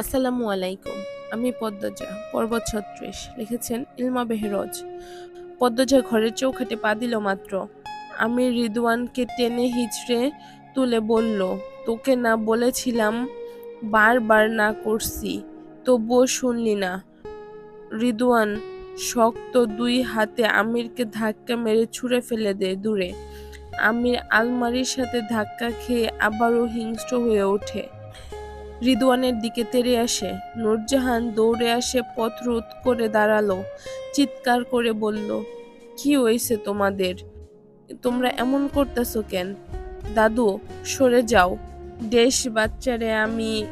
আসসালামু আলাইকুম। আমি পদ্মজা পর্ব ছত্রিশ, লিখেছেন ইলমা বেহরজ। পদ্মজা ঘরের চৌখাটে পা দিল মাত্র। আমি রিদওয়ানকে টেনে হিচড়ে তুলে বলল, তোকে না বলেছিলাম বারবার না করছি, তবুও শুনলি না। রিদওয়ান শক্ত দুই হাতে আমিরকে ধাক্কা মেরে ছুঁড়ে ফেলে দেয় দূরে। আমির আলমারির সাথে ধাক্কা খেয়ে আবারও হিংস্র হয়ে ওঠে। রিদওয়ানের দিকে তেড়ে আসে। নূরজাহান দৌড়ে আসে, পথ রোধ করে দাঁড়াল, চিৎকার করে বলল, কি হয়েছে তোমাদের? তোমরা এমন করতেছো কেন? দাদু, সরে যাও। দেশ বাচ্চারে আমি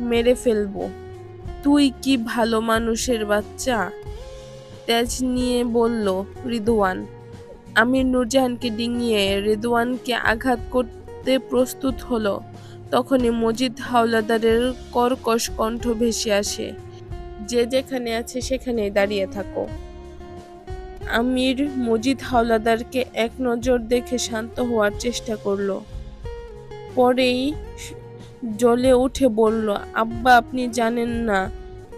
মেরে ফেলব। তুই কি ভালো মানুষের বাচ্চা? তেজ নিয়ে বলল রিদওয়ান আমির নূরজাহানকে ডিঙিয়ে রিদওয়ানকে আঘাত করতে প্রস্তুত হলো। তখনই মজিদ হাওলাদারের কর্কশ কণ্ঠ ভেসে আসে, যে যেখানে আছে সেখানেই দাঁড়িয়ে থাকো। আমির মজিদ হাওলাদারকে এক নজর দেখে শান্ত হওয়ার চেষ্টা করল। পরেই জলে উঠে বলল, আব্বা, আপনি জানেন না,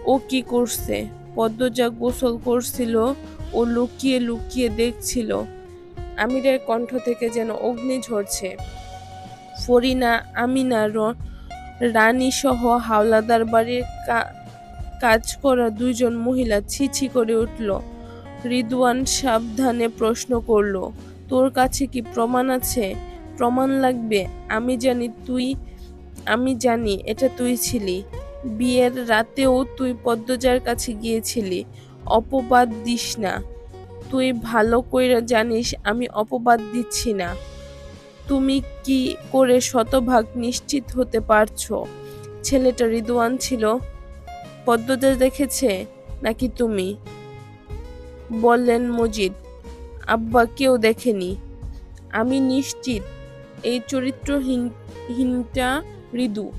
ও কি করছে? পদ্মজা গোসল করছিল ও লুকিয়ে লুকিয়ে দেখছিল। আমিরের কণ্ঠ থেকে যেন অগ্নি ঝরছে। ফরিনা, আমিনা, রানী সহ হাওলাদার বাড়ির কাজ করা দুইজন মহিলা ছিছি করে উঠল। রিদওয়ান সাবধানে প্রশ্ন করল, তোর কাছে কি প্রমাণ আছে? প্রমাণ লাগবে। আমি জানি তুই, আমি জানি এটা তুই ছিলি। বিয়ের রাতেও তুই পদ্মজার কাছে গিয়েছিলি। অপবাদ দিস না। তুই ভালো কইরা জানিস আমি অপবাদ দিচ্ছি না। তুমি কি করে শতভাগ নিশ্চিত হতে পারছ? ছেলেটা রিদওয়ান ছিল। পদ্মজা দেখেছে নাকি তুমি? বললেন মজিদ। আব্বা কেউ দেখেনি। আমি নিশ্চিত, এই চরিত্রহীনটা ঋদু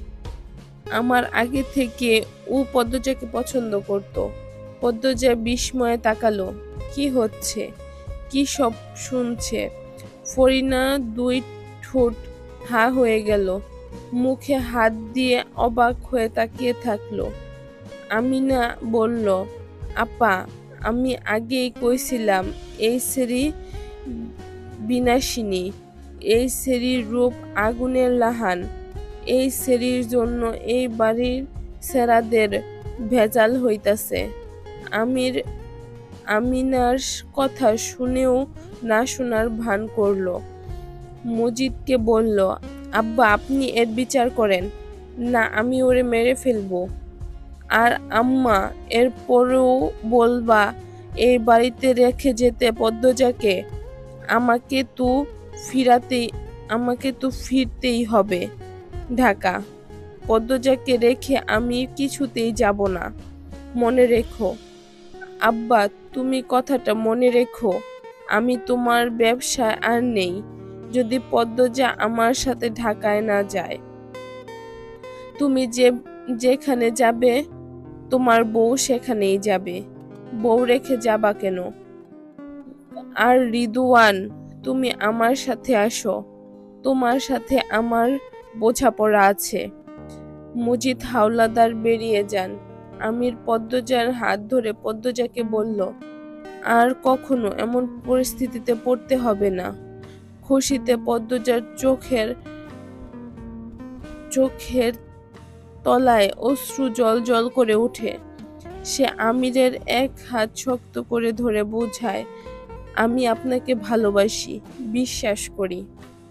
আমার আগে থেকে ও পদ্মজাকে পছন্দ করত। পদ্মজা বিস্ময়ে তাকালো। কি হচ্ছে? কি সব শুনছে? ফরিনা দুই ঠোঁট হা হয়ে গেল। মুখে হাত দিয়ে অবাক হয়ে তাকিয়ে থাকল। আমিনা বলল, আপা, আমি আগেই কইছিলাম, এই সেরি বিনাশিনী, এই সেরির রূপ আগুনের লাহান। এই সেরির জন্য এই বাড়ির সেরাদের ভেজাল হইতাছে। আমির, আমিনার কথা শুনেও না শোনার ভান করল। মজিদকে বলল, আব্বা, আপনি এর বিচার করেন। না, আমি ওরে মেরে ফেলব। আর আম্মা, এরপরেও বলবা, এই বাড়িতে রেখে যেতে পদ্মজাকে। আমাকে তো ফিরাতেই, আমাকে তো ফিরতেই হবে ঢাকা। পদ্মজাকে রেখে আমি কিছুতেই যাব না। মনে রেখো। আব্বা, তুমি কথাটা মনে রেখো। আমি তোমার ব্যবসায় আর নেই। যদি পদ্মজা আমার সাথে ঢাকায় না যায়, তুমি যে, যেখানে যাবে, তোমার বউ সেখানেই যাবে। বউ রেখে যাবা কেন? আর রিদুয়ান, তুমি আমার সাথে আসো। তোমার সাথে আমার বোঝাপড়া আছে। মুজিদ হাওলাদার বেরিয়ে যান। আমির পদ্মজার হাত ধরে পদ্মজাকে বলল, আর কখনো এমন পরিস্থিতিতে পড়তে হবে না। খুশিতে পদ্মজার চোখের চোখের তলায় অশ্রু জল জল করে ওঠে। সে আমিরের এক হাত শক্ত করে ধরে বোঝায়, আমি আপনাকে ভালোবাসি, বিশ্বাস করি।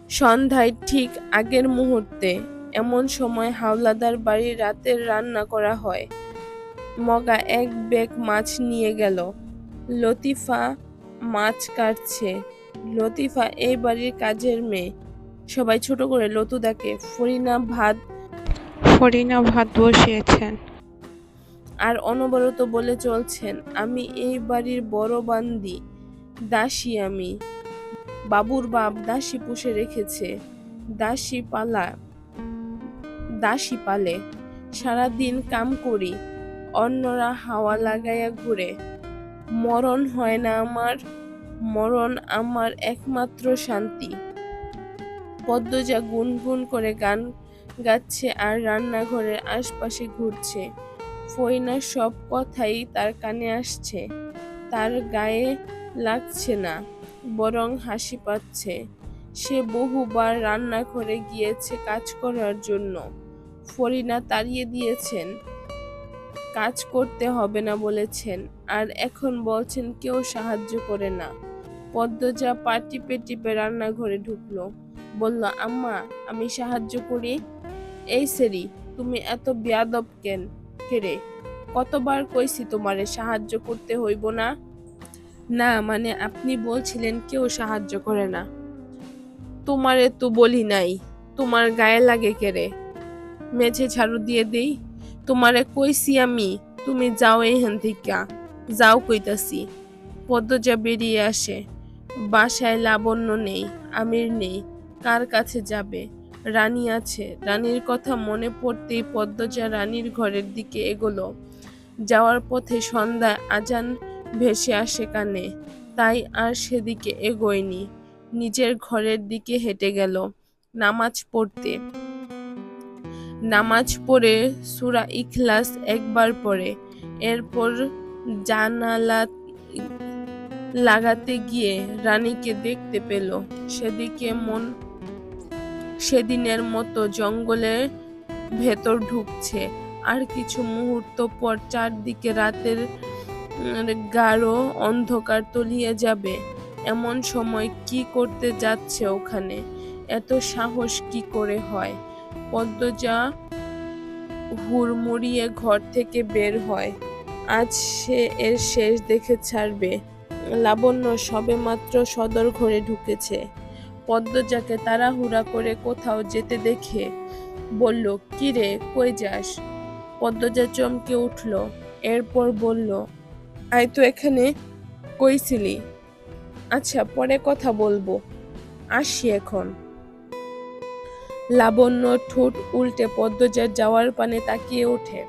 সন্ধ্যায় ঠিক আগের মুহূর্তে এমন সময় হাওলাদার বাড়ির রাতের রান্না করা হয়। মগা এক ব্যাগ মাছ নিয়ে গেল। লতিফা মাছ কাটছে। লতিফা এই বাড়ির কাজের মেয়ে। সবাই ছোট করে লতু দেখে ফরিনা ভাত ফরিনা ভাত বসিয়েছেন। আর অনবরত বলে চলছেন আমি এই বাড়ির বড় বান্দি দাসী আমি। বাবুর বাপ দাসী পুষে রেখেছে দাসী পালা দাসী পালে। সারাদিন কাম করি অন্যরা হাওয়া লাগাইয়া ঘুরে। মরণ হয় না আমার মরণ আমার একমাত্র শান্তি। পদ্মজা গুনগুন করে গান গাচ্ছে আর রান্নাঘরের আশপাশে ঘুরছে। ফরিনার সব কথাই তার কানে আসছে। তার গায়ে লাগছে না, বরং হাসি পাচ্ছে। সে বহুবার রান্নাঘরে গিয়েছে কাজ করার জন্য। ফরিনা তাড়িয়ে দিয়েছেন, কাজ করতে হবে না, বলেছেন। আর এখন বলছেন, কেউ সাহায্য করে না। পদ্মজা পা টিপে টিপে রান্নাঘরে ঢুকলো। বলল, আম্মা, আমি সাহায্য করি। এই সেরি, তুমি এত বেয়াদব কেন? কেরে কতবার কইছি তোমারে সাহায্য করতে হইব না? না মানে আপনি বলছিলেন কেউ সাহায্য করে না। তোমারে তো বলি নাই। তোমার গায়ে লাগে কেরে মেঝে ঝাড়ু দিয়ে দেই। তোমারে কইছি আমি, তুমি যাও এইখান থেকে। যাও কইতাছি। পদ্মজা বেরিয়ে আসে। বাসায় লাবণ্য নেই, আমির নেই, কার কাছে যাবে? রানী আছে, রানীর কথা মনে পড়তেই পদ্মজা রানীর ঘরের দিকে এগোলো। যাওয়ার পথে সন্ধ্যায় আজান ভেসে আসে কানে, তাই আর সেদিকে এগোয়নি। নিজের ঘরের দিকে হেঁটে গেল, নামাজ পড়তে। নামাজ পড়ে সুরা ইখলাস একবার পড়ে, এরপর জানালা লাগাতে গিয়ে রানীকে দেখতে পেল। সেদিকে মন সেদিনের মতো জঙ্গলের ভেতর ঢুকছে। আর কিছু মুহূর্ত পর চারদিকে রাতের গাঢ় অন্ধকার তলিয়ে যাবে। এমন সময় কি করতে যাচ্ছে ওখানে? এত সাহস কি করে হয়? পদ্মজা হুড়মুড়িয়ে ঘর থেকে বের হয়। আজ সে এর শেষ দেখে ছাড়বে। লাবণ্য সবেমাত্র সদর ঘরে ঢুকেছে। পদ্মজাকে তাড়াহুড়া করে কোথাও যেতে দেখে বলল, কি রে, কই যাস? পদ্মজা চমকে উঠল, এরপর বলল আই তো এখানে কইছিলি আচ্ছা পরে কথা বলব আসি এখন। লাবণ্য ঠোঁট উল্টে পদ্মজার যাওয়ার পানে তাকিয়ে ওঠে,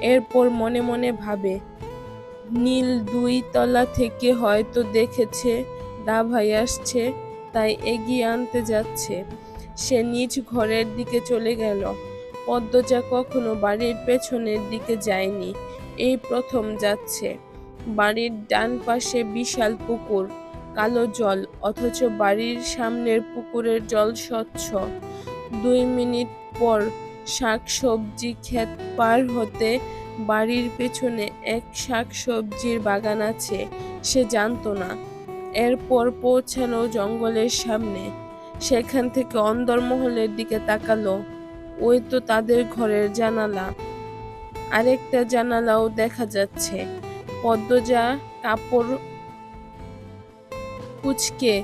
এরপর মনে মনে ভাবে নীল দুই তলা থেকে হয়তো দেখেছে, দা ভাই আসছে, তাই এগিয়ে আনতে যাচ্ছে। সে নিজ ঘরের দিকে চলে গেল। পদ্মজা কখনো বাড়ির পেছনের দিকে যায়নি। এই প্রথম যাচ্ছে। বাড়ির ডান পাশে বিশাল পুকুর, কালো জল, অথচ বাড়ির সামনের পুকুরের জল স্বচ্ছ। দুই মিনিট পর শাকসবজি ক্ষেত পার হতে বাড়ির পেছনে এক শাকসবজির বাগান আছে, সে জানতো না। এরপর পৌঁছানো জঙ্গলের সামনে। সেখান থেকে অন্দরমহলের দিকে তাকালো। ওই তো তাদের ঘরের জানালা। আরেকটা জানালাও দেখা যাচ্ছে। পদ্মজা, কাপড় কুচকে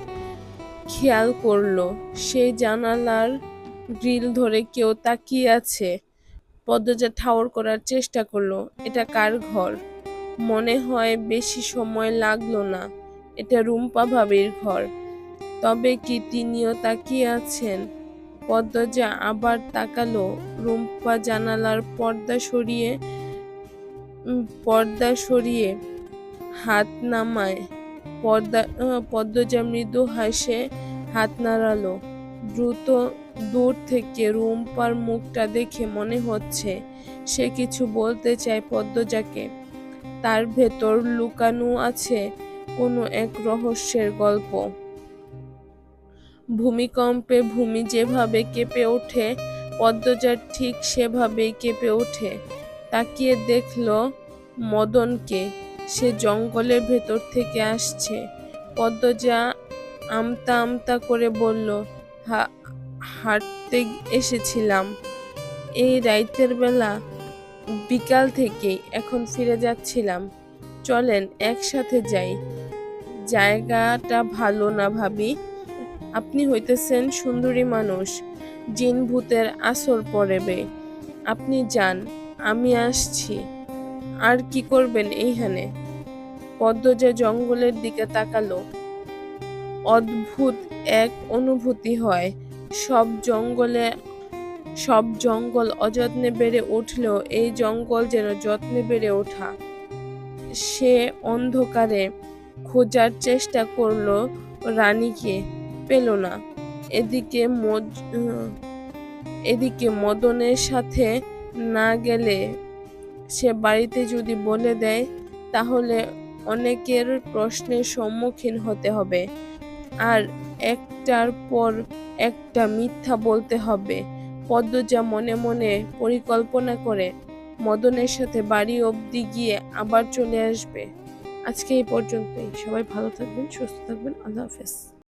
খেয়াল করল। সেই জানালার গ্রিল ধরে কেউ তাকিয়ে আছে। পদ্মজা ঠাউর করার চেষ্টা করল। এটা কার ঘর? মনে হয় বেশি সময় লাগল না। এটা রুম্পা ভাবির ঘর। তবে কি তিনিও তাকিয়ে আছেন? পদ্মজা আবার তাকালো রুম্পা জানালার পর্দা সরিয়ে পর্দা সরিয়ে হাত নামায়। পর্দা পদ্মজা মৃদু হাসে হাত নাড়ালো। দ্রুত দূর থেকে রুম্পার মুখটা দেখে মনে হচ্ছে সে কিছু বলতে চায় পদ্মজাকে। তার ভেতর লুকানো আছে কোনো এক রহস্যের গল্প। ভূমিকম্পে ভূমি যেভাবে কেঁপে ওঠে, পদ্মজার ঠিক সেভাবেই কেঁপে ওঠে। তাকিয়ে দেখল মদনকে, সে জঙ্গলের ভেতর থেকে আসছে। পদ্মজা আমতা আমতা করে বলল, "হা- হাঁটতে এসেছিলাম। এই রাইতের বেলা বিকাল থেকেই এখন ফিরে যাচ্ছিলাম। চলেন একসাথে যাই। জায়গাটা ভালো না ভাবি। আপনি হইতেছেন সুন্দরী মানুষ। জিন ভূতের আসর পড়েবে। আপনি যান, আমি আসছি। আর কি করবেন এইখানে? পদ্মজা জঙ্গলের দিকে তাকালো। অদ্ভুত এক অনুভূতি হয়। সব জঙ্গলে, সব জঙ্গল অযত্নে বেড়ে উঠলেও এই জঙ্গল যেন যত্নে বেড়ে ওঠা। সে অন্ধকারে খোঁজার চেষ্টা করল, রানীকে পেল না। এদিকে এদিকে মদনের সাথে না গেলে সে বাড়িতে যদি বলে দেয়, তাহলে অনেকের প্রশ্নের সম্মুখীন হতে হবে। আর একটার পর একটা মিথ্যা বলতে হবে। পদ্মজা মনে মনে পরিকল্পনা করে মদনের সাথে বাড়ি অবধি গিয়ে আবার চলে আসবে। আজকে এই পর্যন্তই। সবাই ভালো থাকবেন, সুস্থ থাকবেন। আল্লাহ হাফেজ।